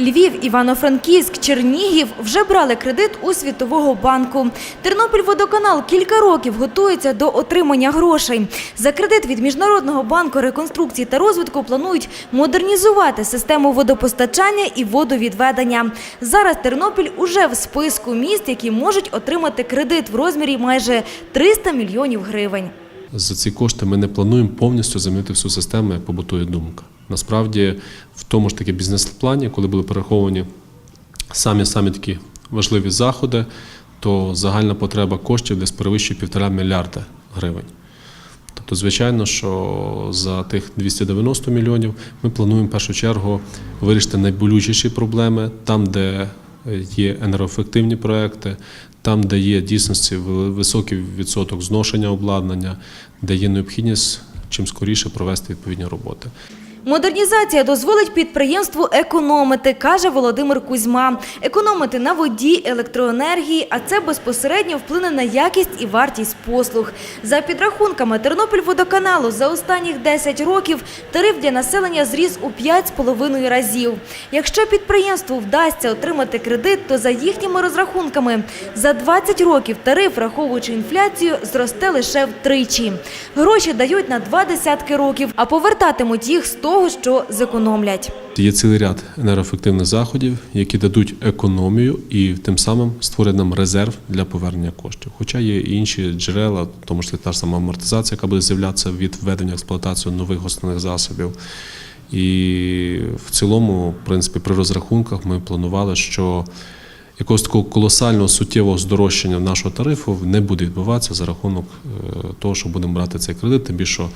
Львів, Івано-Франківськ, Чернігів вже брали кредит у Світового банку. Тернопільводоканал кілька років готується до отримання грошей. За кредит від Міжнародного банку реконструкції та розвитку планують модернізувати систему водопостачання і водовідведення. Зараз Тернопіль уже в списку міст, які можуть отримати кредит в розмірі майже 300 мільйонів гривень. За ці кошти ми не плануємо повністю замінити всю систему, як побутує думка. Насправді, в тому ж таки бізнес-плані, коли були перераховані самі самі такі важливі заходи, то загальна потреба коштів десь перевищує півтора мільярда гривень. Тобто, звичайно, що за тих 290 мільйонів ми плануємо в першу чергу вирішити найболючіші проблеми там, де є енергоефективні проекти, там, де є дійсності високий відсоток зношення обладнання, де є необхідність чим скоріше провести відповідні роботи. Модернізація дозволить підприємству економити, каже Володимир Кузьма. Економити на воді, електроенергії, а це безпосередньо вплине на якість і вартість послуг. За підрахунками Тернопільводоканалу за останніх 10 років тариф для населення зріс у 5,5 разів. Якщо підприємству вдасться отримати кредит, то за їхніми розрахунками за 20 років тариф, враховуючи інфляцію, зросте лише втричі. Гроші дають на два десятки років, а повертатимуть їх з того, що зекономлять. Є цілий ряд енергоефективних заходів, які дадуть економію і тим самим створять нам резерв для повернення коштів. Хоча є інші джерела, тому числі та ж сама амортизація, яка буде з'являтися від введення експлуатацію нових основних засобів. І в цілому, в принципі, при розрахунках ми планували, що якогось такого колосального суттєвого здорожчання нашого тарифу не буде відбуватися за рахунок е, того, що будемо брати цей кредит. Тим більше,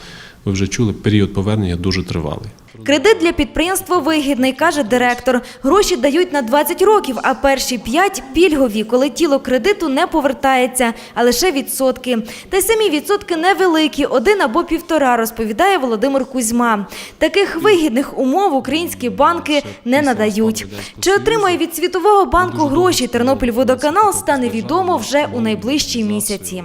ви вже чули, період повернення дуже тривалий. Кредит для підприємства вигідний, каже директор. Гроші дають на 20 років, а перші 5 – пільгові, коли тіло кредиту не повертається, а лише відсотки. Та й самі відсотки невеликі – один або півтора, розповідає Володимир Кузьма. Таких вигідних умов українські банки не надають. Чи отримає від Світового банку гроші Тернопільводоканал, стане відомо вже у найближчі місяці.